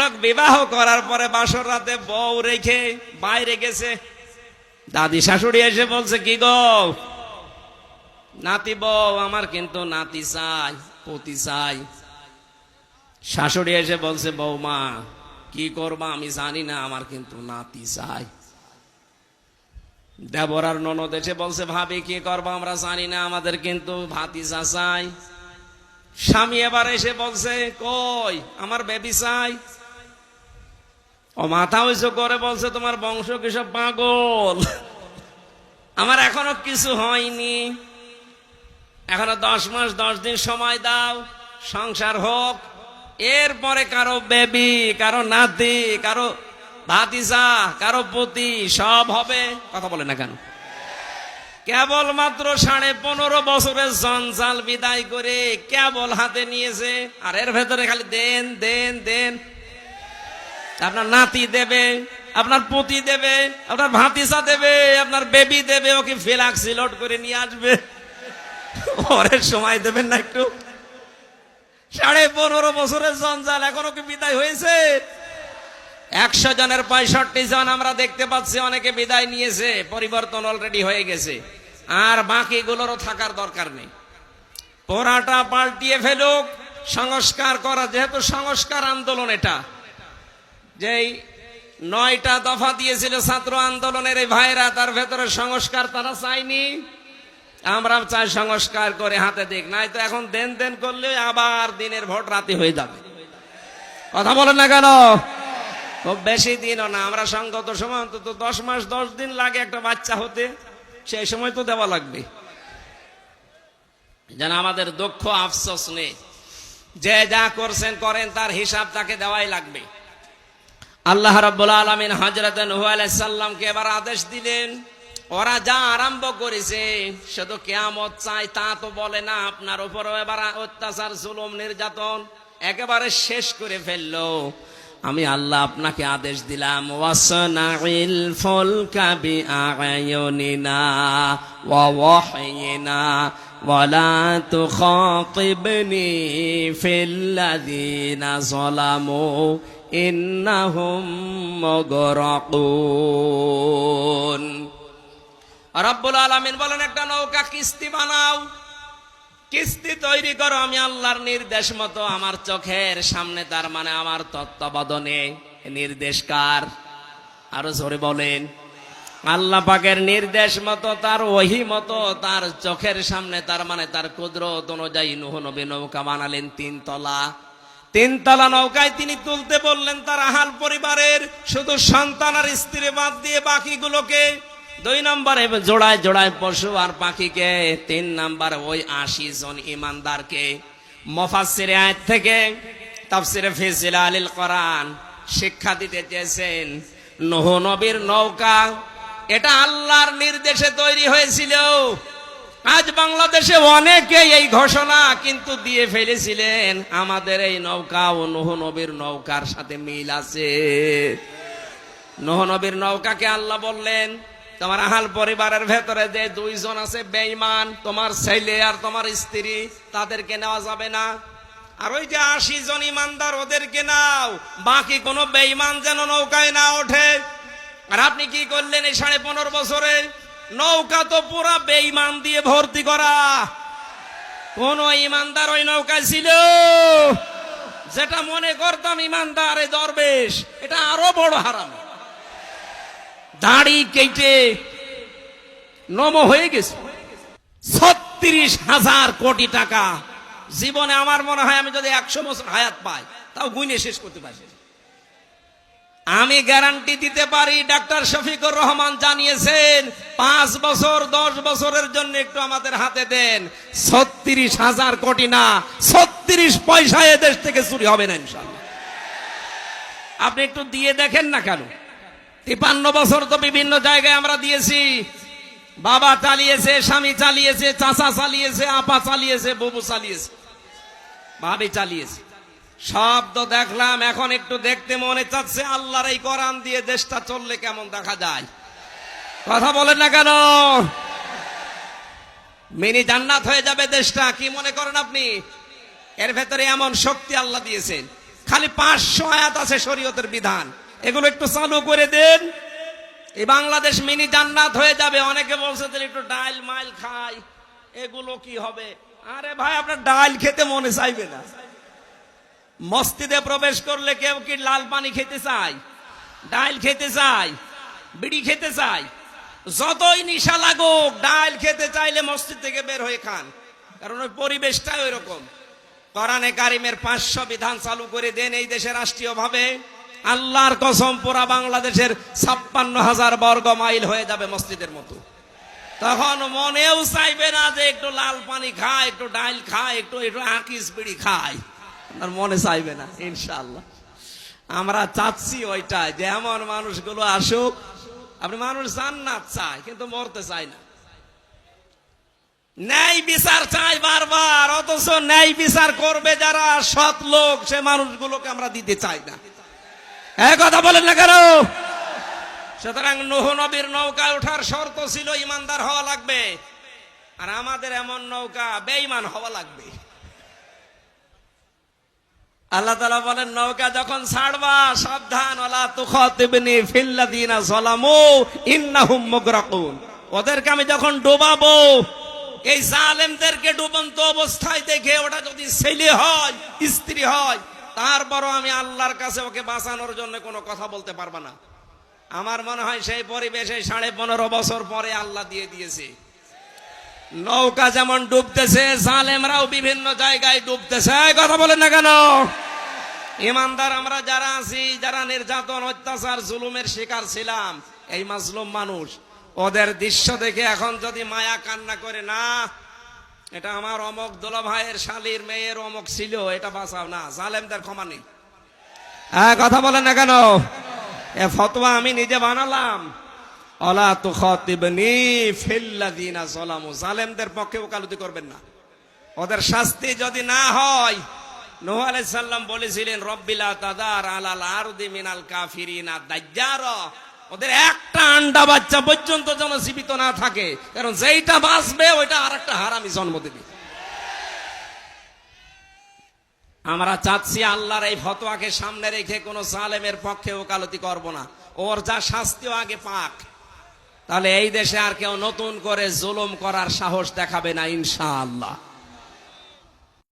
লোক বিবাহ করার পরে বাসর রাতে বউ রেখে বাইরে গেছে। দাদি শাশুড়ি এসে বলছে, কি গো? নাতি বউ, আমার কিন্তু নাতি চাই, পতি চাই। শাশুড়ি এসে বলছে বৌমা কি করবা আমি জানি না, আমার কিন্তু নাতি চাই। দেবর আর ননদ এসে বলছে, ভাবি, কি করব আমরা জানি না, আমাদের কিন্তু ভাতিজা চাই। স্বামী এবার এসে বলছে, কই, আমার বেবি চাই? ও মাথা উঁচু করে বলছে, তোমার বংশ কিসব পাগল? আমার এখনও কিছু হয়নি। এখনও দশ মাস, দশ দিন সময় দাও, সংসার হোক। এরপরে কারও বেবি, কারও নাতি, কারও ভাতিজা, কারও পতি, সব হবে। কথা বলে না কেন? কেবল মাত্র সাড়ে পনেরো বছরের জঞ্জাল বিদায় করে কেবল হাতে নিয়েছে। আর এর ভেতরে খালি দেন দেন দেন। আপনার নাতি দেবে, আপনার পতি দেবে, আপনার ভাতিসা দেবে, আপনার বেবি দেবে, ওকে ফেলাক্সি লোড করে নিয়ে আসবে। পরের সময় দেবেন না একটু। সাড়ে পনেরো বছরের জঞ্জাল এখনও কি বিদায় হয়েছে? একশো জনের পঁয়ষট্টি জন আমরা দেখতে পাচ্ছি, অনেকে বিদায় নিয়েছে, পরিবর্তন অলরেডি হয়ে গেছে। আর বাকিগুলোরও থাকার দরকার নেই। পোড়াটা পাল্টিয়ে ফেলুক, সংস্কার করা, যেহেতু সংস্কার আন্দোলন এটা যেই নয়টা দফা দিয়েছিল ছাত্র আন্দোলনের এই ভাইরা, তার ভেতরে সংস্কার তারা চায়নি। আমরা চাই সংস্কার করে হাতে দিক নাই তো এখন দেন দেন করলে আবার দিনের ভোট রাতে হয়ে যাবে। কথা বলেন না কেন? খুব বেশি দিনও না, আমরা সঙ্গত সময় অন্তত দশ মাস, দশ দিন লাগে একটা বাচ্চা হতে, সেই সময় তো দেওয়া লাগবে। যেন আমাদের দক্ষ আফসোস নেই। যে যা করছেন করেন, তার হিসাব তাকে দেওয়াই লাগবে। আল্লাহ রাব্বুল আলামিন হযরত নূহ আলাইহিস সালামকে এবার আদেশ দিলেন, ওরা যা আরম্ভ করেছে, শুধু কিয়ামত চাই তা তো বলে না, আপনার উপরও এবার অত্যাচার, জুলুম, নির্যাতন একেবারে শেষ করে ফেলল। আমি আল্লাহ আপনাকে আদেশ দিলাম ওয়াসনাইল ফুলকা বিআয়ানিনা ওয়া ওয়াহয়িনা ওয়ালা তুখাতিবনি ফিল্লাযিনা যালামু ইন্নাহুম মুগরাকুন। রব্বুল আলামিন বলেন, একটা নৌকা কিস্তি বানাও। কিস্তি তৈরি করো, আমি আল্লাহর নির্দেশ মতো আমার চোখের সামনে, তার মানে আমার তত্ত্বাবধানে। নির্দেশ কার? আরও জোরে বলেন। আল্লাহ পাকের নির্দেশ মতো, তার ওহি মতো, তার চোখের সামনে, তার মানে তার কুদরত অনুযায়ী নুহ নবী নৌকা বানালেন তিনতলা। তিনতলা নৌকায় তিনি তুলতে বললেন, তার আহাল পরিবারের শুধু সন্তান আর স্ত্রী বাদ দিয়ে বাকিগুলোকে দুই নম্বরে জোড়ায় জোড়ায় পশু আর পাখিকে, তিন নম্বর ওই আশি জন ইমানদারকে। মফাসির আয়াত থেকে তাফসিরে ফিজিল আলিল কোরআন শিক্ষা দিতে চেয়েছেন, নহ নৌকা, এটা আল্লাহর নির্দেশে তৈরি হয়েছিল। আজ বাংলাদেশে অনেকে এই ঘোষণা কিন্তু দিয়ে ফেলেছিলেন, আমাদের এই নৌকা ও নহ নবীর নৌকার সাথে মিল আছে। নহ নবীর নৌকাকে আল্লাহ বললেন, তোমার আহাল পরিবারের ভেতরে যে দুইজন আছে বেঈমান, তোমার ছেলে আর তোমার স্ত্রী, তাদেরকে নেওয়া যাবে না। আর ওই যে আশি জন ইমানদার, ওদেরকে নাও। বাকি কোনো বেঈমান যেন নৌকায় না ওঠে। আর আপনি কি করলেন এই সাড়ে পনেরো বছরে? নৌকা তো পুরা বেঈমান দিয়ে ভর্তি করা। কোন ইমানদার ওই নৌকায় ছিল? যেটা মনে করতাম ইমানদার এই দরবেশ, এটা আরও বড় হারাম। দাড়ি কেটে নম হয়ে গেছে। ছত্রিশ হাজার কোটি টাকা। জীবনে আমার মনে হয় আমি যদি একশো বছর হায়াত পাই, তাও গুইনে শেষ করতে পারি আমি গ্যারান্টি দিতে পারি, ডাক্তার শফিকুর রহমান জানিয়েছেন, পাঁচ বছর, দশ বছরের জন্য একটু আমাদের হাতে দেন। ছত্রিশ হাজার কোটি না, ছত্রিশ পয়সা দেশ থেকে চুরি হবে না ইনশাল্লাহ আপনি একটু দিয়ে দেখেন না কেন? তিপান্ন বছর তো বিভিন্ন জায়গায় আমরা দিয়েছি। বাবা চালিয়েছে, স্বামী চালিয়েছে, চাচা চালিয়েছে, আপা চালিয়েছে ববু চালিয়েছে, ভাবি চালিয়েছে। সব তো দেখলাম, এখন একটু দেখতে মনে চাচ্ছে, আল্লাহর এই কোরআন দিয়ে দেশটা চললে কেমন দেখা যায়। কথা বলেন না কেন? মিনি জান্নাত হয়ে যাবে দেশটা, কি মনে করেন আপনি? এর ভেতরে এমন শক্তি আল্লাহ দিয়েছেন। খালি পাঁচশো আয়াত আছে শরীয়তের বিধান। এগুলো একটু চালু করে দেন। এই বাংলাদেশ মিনি জান্নাত হয়ে যাবে, অনেকে বলছে একটু ডাইল মাইল খাই, এগুলো কি হবে? আরে ভাই, আপনার ডাইল খেতে মনে চাইবে না। মসজিদে প্রবেশ করলে কেউ কি লাল পানি খেতে চায়? ডাইল খেতে চায়? বিড়ি খেতে চায়? যতই নিশা লাগুক ডাইল খেতে চাইলে মসজিদ থেকে বের হয়ে খান। কারণ ওই পরিবেশটাই ওই রকম কোরআনে কারিমের পাঁচশো বিধান চালু করে দেন এই দেশে রাষ্ট্রীয় ভাবে আল্লাহর কসম, পুরা বাংলাদেশের ছাপ্পান্ন হাজার বর্গ মাইল হয়ে যাবে মসজিদের মতো। তখন মনেও চাইবে না যে একটু লাল পানি খায়, একটু ডাইল খায়, একটু একটু আঁকিস বিড়ি খায়। আর মনে চাইবে না ইনশাল্লাহ আমরা চাচ্ছি ওইটা, যে এমন মানুষগুলো আসুক। আপনি মানুষ জান্নাত চায়, কিন্তু মরতে চায় না। ন্যায় বিচার চাই বারবার, অথচ ন্যায় বিচার করবে যারা সৎ লোক, সে মানুষগুলোকে আমরা দিতে চাই না। কথা বলেন না কেন? সুতরাং নোহ নবীর নৌকায় ওঠার শর্ত ছিল, ইমানদার হওয়া লাগবে। আর আমাদের এমন নৌকা বেঈমান হওয়া লাগবে। আল্লাহ তালা বলেন, নৌকা যখন ছাড়বা সাবধান মুগরাকুন। ওদেরকে আমি যখন ডোবাবো, এই জালেমদেরকে ডুবন্ত অবস্থায় দেখে ওটা যদি ছেলে হয়, স্ত্রী হয়, তারপরও আমি আল্লাহর কাছে ওকে বাঁচানোর জন্য কোনো কথা বলতে পারবা না। আমার মনে হয় সেই পরিবেশে সাড়ে পনেরো বছর পরে আল্লাহ দিয়ে দিয়েছে। নৌকা যেমন ডুবতেছে, জালেমরাও বিভিন্ন জায়গায় ডুবতেছে। কথা বলেন না কেন? ইমানদার আমরা যারা আছি, যারা নির্যাতন, অত্যাচার, জুলুমের শিকার ছিলাম, এই মাজলুম মানুষ। ওদের দৃশ্য দেখে এখন যদি মায়া কান্না করে, না, এটা আমার অমক দোলা ভাইয়ের শালির মেয়ের অমক ছিল, এটা বাঁচাও না, জালেমদের ক্ষমা নেই। হ্যাঁ কথা বলেন না কেন? এ ফতোয়া আমি নিজে বানালাম। অলা তো খতিবনি ফিল্লাদিনা জলামু জালেমদের পক্ষে ওকালতি করবেন না। ওদের শাস্তি যদি না হয় নোহ আলাইহিস সালাম বলেছিলেন রব্বিলা তাদার আলাল আরদি মিনাল দাজ্জার। ওদের একটা আন্ডা বাচ্চা পর্যন্ত যেন জীবিত না থাকে, কারণ যেইটা বাঁচবে, ওইটা আরেকটা হারামি জন্ম দেবে। আমরা চাচ্ছি আল্লাহর এই ফতোয়াকে সামনে রেখে কোন সালেমের পক্ষে ওকালতি করব না। ওর যা শাস্তিও আগে পাক। তাহলে এই দেশে আর কেউ নতুন করে জুলুম করার সাহস দেখাবে না, ইনশাআল্লাহ।